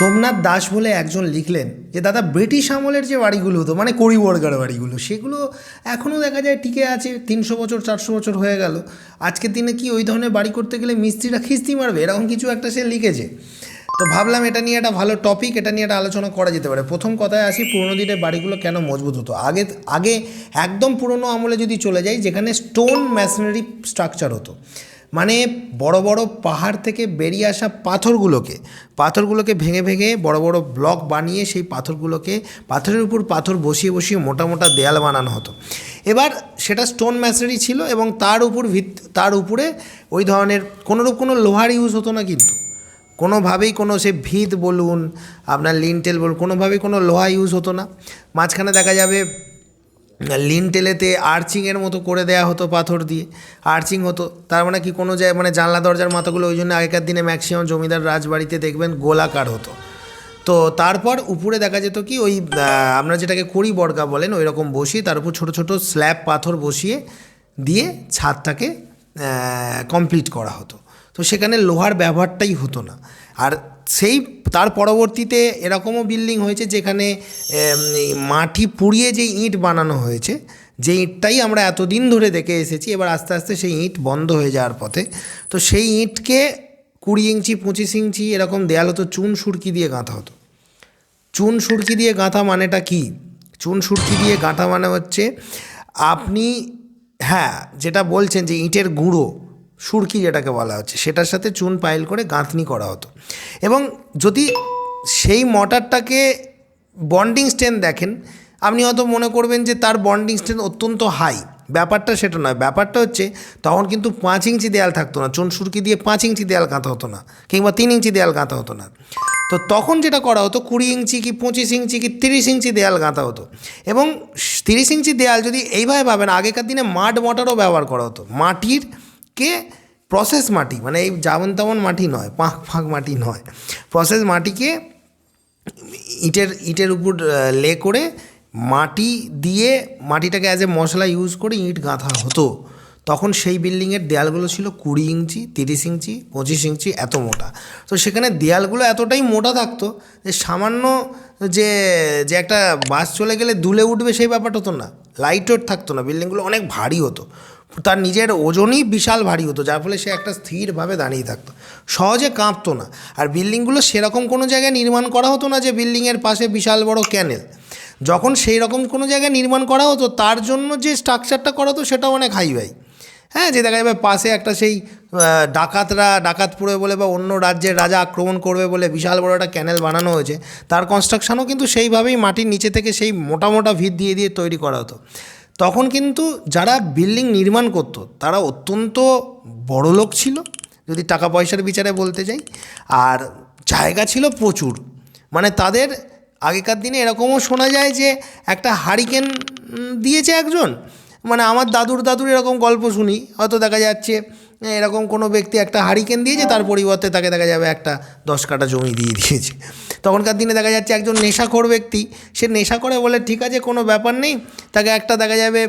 সোমনাথ দাস বলে একজন লিখলেন যে, দাদা, ব্রিটিশ আমলের যে বাড়িগুলো হতো মানে করিবর্গার বাড়িগুলো, সেগুলো এখনও দেখা যায় টিকে আছে, তিনশো বছর, চারশো বছর হয়ে গেল। আজকের দিনে কি ওই ধরনের বাড়ি করতে গেলে মিস্ত্রিরা খিস্তি মারবে? এরকম কিছু একটা সে লিখেছে। তো ভাবলাম এটা নিয়ে একটা ভালো টপিক এটা নিয়ে একটা আলোচনা করা যেতে পারে। প্রথম কথায় আসি, পুরোনো দিনের বাড়িগুলো কেন মজবুত হতো? আগে আগে একদম পুরনো আমলে যদি চলে যাই, যেখানে স্টোন ম্যাশনারি স্ট্রাকচার হতো। মানে বড় বড় পাহাড় থেকে বেরিয়ে আসা পাথরগুলোকে পাথরগুলোকে ভেঙে ভেঙে বড় বড় ব্লক বানিয়ে সেই পাথরগুলোকে, পাথরের উপর পাথর বসিয়ে বসিয়ে মোটা মোটা দেয়াল বানানো হতো। এবার সেটা স্টোন ম্যাসনারি ছিল এবং তার উপর ভিত, তার উপরে ওই ধরনের কোনোরূপ কোনো লোহার ইউজ হতো না কিন্তু। কোনোভাবেই কোনো সে ভিত বলুন, আপনার লিনটেল বলুন, কোনোভাবেই কোনো লোহা ইউজ হতো না। মাঝখানে দেখা যাবে লিনটেলেতে আর্চিংয়ের মতো করে দেয়া হতো পাথর দিয়ে। আর্চিং হতো। তার মানে কি কোনো জায়গায় মানে জানলা দরজার মাথাগুলো ওই জন্য আগেকার দিনে ম্যাক্সিমাম জমিদার রাজবাড়িতে দেখবেন গোলাকার হতো। তো তারপর উপরে দেখা যেত কি ওই আপনারা যেটাকে কড়ি বর্গা বলেন ওই রকম বসিয়ে তার উপর ছোটো ছোটো স্ল্যাব পাথর বসিয়ে দিয়ে ছাদটাকে কমপ্লিট করা হতো। তো সেখানে লোহার ব্যবহারটাই হতো না। আর সেই, তার পরবর্তীতে এরকমও বিল্ডিং হয়েছে যেখানে মাটি পুড়িয়ে যে ইট বানানো হয়েছে, যে ইটটাই আমরা এতদিন ধরে দেখে এসেছি, এবার আস্তে আস্তে সেই ইট বন্ধ হয়ে যাওয়ার পথে। তো সেই ইটকে কুড়ি ইঞ্চি, পঁচিশ ইঞ্চি এরকম দেয়াল হতো চুন সুরকি দিয়ে গাঁথা হতো। চুন সুরকি দিয়ে গাঁথা মানেটা কি? চুন সুরকি দিয়ে গাঁথা মানে হচ্ছে আপনি হ্যাঁ যেটা বলছেন যে ইটের গুঁড়ো সুরকি যেটাকে বলা হচ্ছে, সেটার সাথে চুন পাইল করে গাঁথনি করা হতো। এবং যদি সেই মটারটাকে বন্ডিং স্ট্রেন দেখেন, আপনি হয়তো মনে করবেন যে তার বন্ডিং স্ট্রেন অত্যন্ত হাই। ব্যাপারটা সেটা নয়, ব্যাপারটা হচ্ছে তখন কিন্তু পাঁচ ইঞ্চি দেয়াল থাকতো না, চুন সুরকি দিয়ে পাঁচ ইঞ্চি দেয়াল গাঁথা হতো না, কিংবা তিন ইঞ্চি দেয়াল গাঁথা হতো না। তো তখন যেটা করা হতো, কুড়ি ইঞ্চি কি পঁচিশ ইঞ্চি কি তিরিশ ইঞ্চি দেয়াল গাঁথা হতো। এবং তিরিশ ইঞ্চি দেয়াল যদি এইভাবে ভাবেন, আগেকার দিনে মাড মটারও ব্যবহার করা হতো। মাটির কে? প্রসেস মাটি মানে এই যেমন তেমন মাটি নয়, পাঁক ফাঁক মাটি নয়। প্রসেস মাটিকে ইটের ইটের উপর লে করে মাটি দিয়ে মাটিটাকে অ্যাজ এ মশলা ইউজ করে ইট গাঁথা হতো। তখন সেই বিল্ডিংয়ের দেয়ালগুলো ছিল কুড়ি ইঞ্চি, তিরিশ ইঞ্চি, পঁচিশ ইঞ্চি, এত মোটা। তো সেখানে দেয়ালগুলো এতটাই মোটা থাকতো যে সামান্য যে যে একটা বাস চলে গেলে দুলে উঠবে সেই ব্যাপারটা হতো না। লাইট থাকতো না বিল্ডিংগুলো অনেক ভারী হতো। তার নিজের ওজনই বিশাল ভারী হতো, যার ফলে সে একটা স্থিরভাবে দাঁড়িয়ে থাকতো। সহজে কাঁপতো না। আর বিল্ডিংগুলো সেরকম কোনো জায়গায় নির্মাণ করা হতো না যে বিল্ডিংয়ের পাশে বিশাল বড় ক্যানেল। যখন সেই রকম কোনো জায়গায় নির্মাণ করা হতো, তার জন্য যে স্ট্রাকচারটা করা হতো সেটা অনেক হাইওয়াই হ্যাঁ যে দেখা যাবে পাশে একটা সেই ডাকাতরা ডাকাত পুড়ে বলে বা অন্য রাজ্যের রাজা আক্রমণ করবে বলে বিশাল বড় একটা ক্যানেল বানানো হয়েছে, তার কনস্ট্রাকশনও কিন্তু সেইভাবেই মাটির নিচে থেকে সেই মোটা মোটা ভিত দিয়ে দিয়ে তৈরি করা হতো। তখন কিন্তু যারা বিল্ডিং নির্মাণ করতো, তারা অত্যন্ত বড় লোক ছিল, যদি টাকা পয়সার বিচারে বলতে যাই। আর জায়গা ছিল প্রচুর। মানে তাদের আগেকার দিনে এরকমও শোনা যায় যে, একটা হারিকেন দিয়েছে একজন। মানে আমার দাদুর দাদুর এরকম গল্প শুনি। হয়তো দেখা যাচ্ছে, এরকম কোনো ব্যক্তি একটা হারিকেন দিয়েছে, তার পরিবর্তে তাকে দেখা যাবে একটা দশ কাটা জমি দিয়ে দিয়েছে। তখনকার দিনে দেখা যাচ্ছে একজন নেশাখোর ব্যক্তি, সে নেশা করে বলে, ঠিক আছে, কোনো ব্যাপার নেই। তাকে একটা দেখা যাবে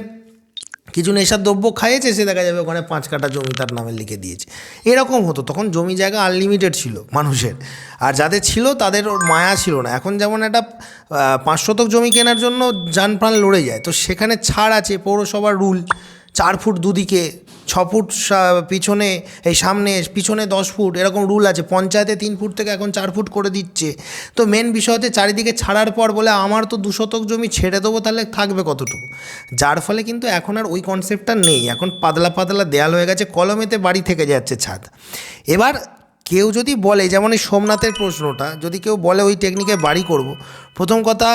কিছু নেশার দ্রব্য খাইয়েছে, সে দেখা যাবে ওখানে পাঁচ কাটা জমি তার নামে লিখে দিয়েছে। এরকম হতো। তখন জমি জায়গা আনলিমিটেড ছিল মানুষের। আর যাদের ছিল, তাদের মায়া ছিল না। এখন যেমন একটা পাঁচ শতক জমি কেনার জন্য যান প্রাণ লড়ে যায়। তো সেখানে ছাড় আছে, পৌরসভার রুল চার ফুট দুদিকে ছ ফুট পিছনে, এই সামনে, পিছনে দশ ফুট, এরকম রুল আছে। পঞ্চায়েতে তিন ফুট থেকে এখন চার ফুট করে দিচ্ছে। তো মেন বিষয় হচ্ছে চারিদিকে ছাড়ার পর বলে আমার তো দু শতক জমি ছেড়ে দেবো, তাহলে থাকবে কতটুকু? যার ফলে কিন্তু এখন আর ওই কনসেপ্টটা নেই। এখন পাতলা পাতলা দেয়াল হয়ে গেছে, কলমেতে বাড়ি থেকে যাচ্ছে ছাদ। এবার কেউ যদি বলে, যেমন এই সোমনাথের প্রশ্নটা, যদি কেউ বলে ওই টেকনিকে বাড়ি করব, প্রথম কথা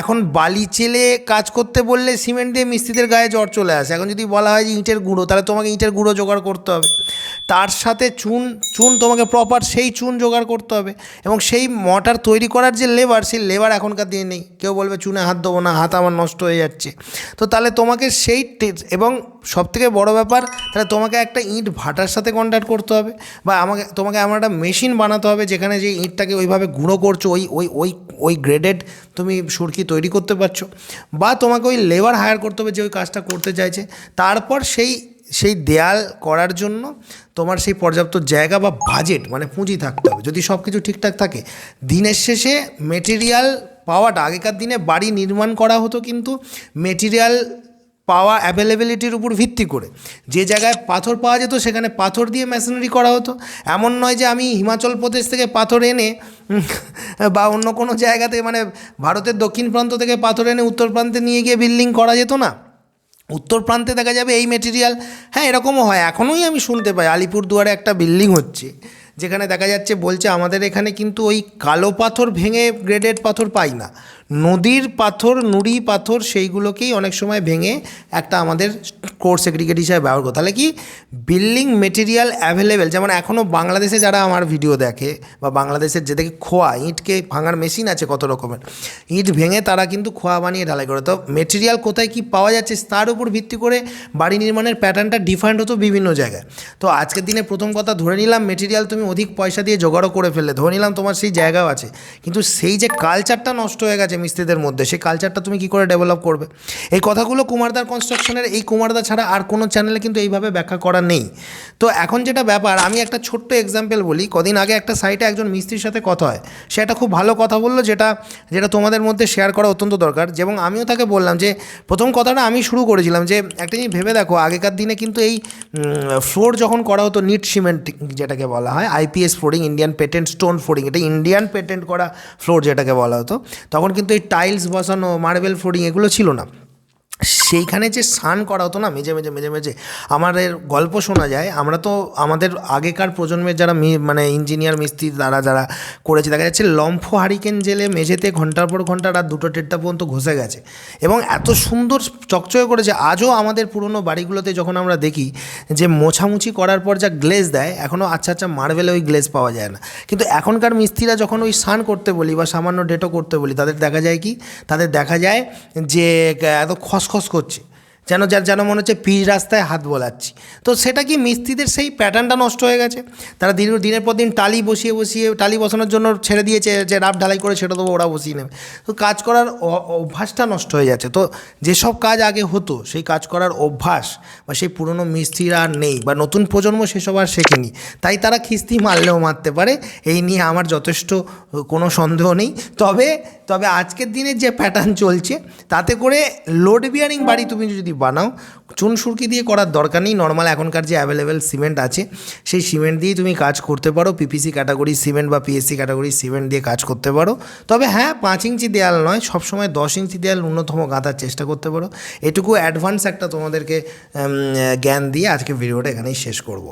এখন বালি চেলে কাজ করতে বললে সিমেন্ট দিয়ে মিস্ত্রিদের গায়ে জ্বর চলে আসে। এখন যদি বলা হয় যে ইঁটের গুঁড়ো, তাহলে তোমাকে ইঁটের গুঁড়ো জোগাড় করতে হবে। তার সাথে চুন চুন তোমাকে প্রপার সেই চুন জোগাড় করতে হবে। এবং সেই মটার তৈরি করার যে লেবার সেই লেবার এখনকার দিনে নেই। কেউ বলবে, চুনে হাত দেবো না, হাত আমার নষ্ট হয়ে যাচ্ছে। তো তাহলে তোমাকে সেই এবং সবথেকে বড় ব্যাপার, তাহলে তোমাকে একটা ইট ভাটার সাথে কন্ট্যাক্ট করতে হবে। বা আমাকে তোমাকে এমন একটা মেশিন বানাতে হবে, যেখানে যে ইটটাকে ওইভাবে গুঁড়ো করছ, ওই ওই ওই ওই গ্রেডেড তুমি সুরকি তৈরি করতে পারছ। বা তোমাকে ওই লেবার হায়ার করতে হবে, যে ওই কাজটা করতে চাইছে। তারপর সেই সেই দেয়াল করার জন্য তোমার সেই পর্যাপ্ত জায়গা বা বাজেট মানে পুঁজি থাকতে হবে। যদি সব কিছু ঠিকঠাক থাকে, দিনের শেষে মেটেরিয়াল পাওয়াটা, আগেকার দিনে বাড়ি নির্মাণ করা হতো কিন্তু মেটেরিয়াল পাওয়া অ্যাভেলেবিলিটির উপর ভিত্তি করে। যে জায়গায় পাথর পাওয়া যেত, সেখানে পাথর দিয়ে মেশিনারি করা হতো। এমন নয় যে আমি হিমাচল প্রদেশ থেকে পাথর এনে বা অন্য কোনো জায়গাতে মানে ভারতের দক্ষিণ প্রান্ত থেকে পাথর এনে উত্তর প্রান্তে নিয়ে গিয়ে বিল্ডিং করা যেত না। উত্তর প্রান্তে দেখা যাবে এই মেটেরিয়াল হ্যাঁ এরকমও হয়। এখনোই আমি শুনতে পাই, আলিপুরদুয়ারে একটা বিল্ডিং হচ্ছে, যেখানে দেখা যাচ্ছে বলছে আমাদের এখানে কিন্তু ওই কালো পাথর ভেঙে গ্রেডেড পাথর পাই না। নদীর পাথর, নুড়ি পাথর সেইগুলোকেই অনেক সময় ভেঙে একটা আমাদের কোর সেগ্রিগেট হিসাবে ব্যবহার করো তাহলে কি বিল্ডিং মেটেরিয়াল অ্যাভেলেবেল? যেমন এখনও বাংলাদেশে যারা আমার ভিডিও দেখে বা বাংলাদেশের যেদিকে খোয়া, ইঁটকে ভাঙার মেশিন আছে কত রকমের। ইঁট ভেঙে তারা কিন্তু খোয়া বানিয়ে ঢালাই করে। তো মেটেরিয়াল কোথায় কি পাওয়া যাচ্ছে তার উপর ভিত্তি করে বাড়ি নির্মাণের প্যাটার্নটা ডিফারেন্ট হতো বিভিন্ন জায়গায়। তো আজকের দিনে প্রথম কথা ধরে নিলাম, মেটেরিয়াল তুমি অধিক পয়সা দিয়ে জোগাড়ও করে ফেললে। ধরে নিলাম তোমার সেই জায়গাও আছে। কিন্তু সেই যে কালচারটা নষ্ট হয়ে গেছে মিস্ত্রিদের মধ্যে, সেই কালচারটা তুমি কি করে ডেভেলপ করবে? এই কথাগুলো কুমারদার কনস্ট্রাকশনের এই কুমারদা ছাড়া আর কোনো চ্যানেলে কিন্তু এইভাবে ব্যাখ্যা করা নেই। তো এখন যেটা ব্যাপার, আমি একটা ছোট্ট এক্সাম্পল বলি, কদিন আগে একটা সাইটে একজন মিস্ত্রির সাথে কথা হয়। সে একটা খুব ভালো কথা বলল, যেটা যেটা তোমাদের মধ্যে শেয়ার করা অত্যন্ত দরকার। এবং আমিও তাকে বললাম যে, প্রথম কথাটা আমি শুরু করেছিলাম যে, একটা জিনিস ভেবে দেখো, আগেকার দিনে কিন্তু এই ফ্লোর যখন করা হতো নিট সিমেন্ট যেটাকে বলা হয় IPS flooring Indian patent stone flooring এটা ইন্ডিয়ান পেটেন্ট করা ফ্লোর যেটাকে বলা হতো, তখন কিন্তু এই টাইলস বসানো মার্বেল ফ্লোরিং এগুলো ছিল না। সেইখানে যে স্নান করা হতো না, মেঝে মেঝে মেঝে মেঝে, আমাদের গল্প শোনা যায়। আমরা তো আমাদের আগেকার প্রজন্মের যারা মানে ইঞ্জিনিয়ার মিস্ত্রি দ্বারা যারা করেছে, দেখা যাচ্ছে লম্ফ হারিকেন জেলে মেঝেতে ঘণ্টার পর ঘণ্টা রাত দুটো দেড়টা পর্যন্ত ঘষে গেছে। এবং এত সুন্দর চকচকে করেছে, আজও আমাদের পুরনো বাড়িগুলোতে যখন আমরা দেখি যে মোছামুছি করার পর যা গ্লেজ দেয় এখনও আচ্ছা আচ্ছা মার্বেলে ওই গ্লেজ পাওয়া যায় না। কিন্তু এখনকার মিস্ত্রিরা যখন ওই স্নান করতে বলি বা সামান্য ডেটো করতে বলি, তাদের দেখা যায় কি? তাদের দেখা যায় যে, এত খসখস করছে। যেন যার যেন মনে হচ্ছে পিচ রাস্তায় হাত বোলাচ্ছি। তো সেটা কি মিস্ত্রিদের সেই প্যাটার্নটা নষ্ট হয়ে গেছে? তারা দিন, দিনের পর দিন টালি বসিয়ে বসিয়ে, টালি বসানোর জন্য ছেড়ে দিয়েছে যে রাফ ঢালাই করে সেটা দেবো ওরা বসিয়ে নেবে। তো কাজ করার অভ্যাসটা নষ্ট হয়ে যাচ্ছে। তো যেসব কাজ আগে হতো, সেই কাজ করার অভ্যাস বা সেই পুরনো মিস্ত্রিরা আর নেই বা নতুন প্রজন্ম সেসব আর শেখেনি। তাই তারা খিস্তি মারলেও মারতে পারে। এই নিয়ে আমার যথেষ্ট কোনো সন্দেহ নেই। তবে তবে আজকের দিনের যে প্যাটার্ন চলছে, তাতে করে লোড বিয়ারিং বাড়ি তুমি যদি বানাও। চুন সুরকি দিয়ে করার দরকার নেই। নর্মাল এখনকার যে অ্যাভেলেবেল সিমেন্ট আছে, সেই সিমেন্ট দিয়েই তুমি কাজ করতে পারো। পিপিসি ক্যাটাগরি সিমেন্ট বা পিএসসি ক্যাটাগরি সিমেন্ট দিয়ে কাজ করতে পারো। তবে হ্যাঁ পাঁচ ইঞ্চি দেয়াল নয়, সবসময় দশ ইঞ্চি দেয়াল ন্যূনতম গাঁথার চেষ্টা করতে পারো। এটুকু অ্যাডভান্স একটা তোমাদেরকে জ্ঞান দিয়ে আজকে ভিডিওটা এখানেই শেষ করব।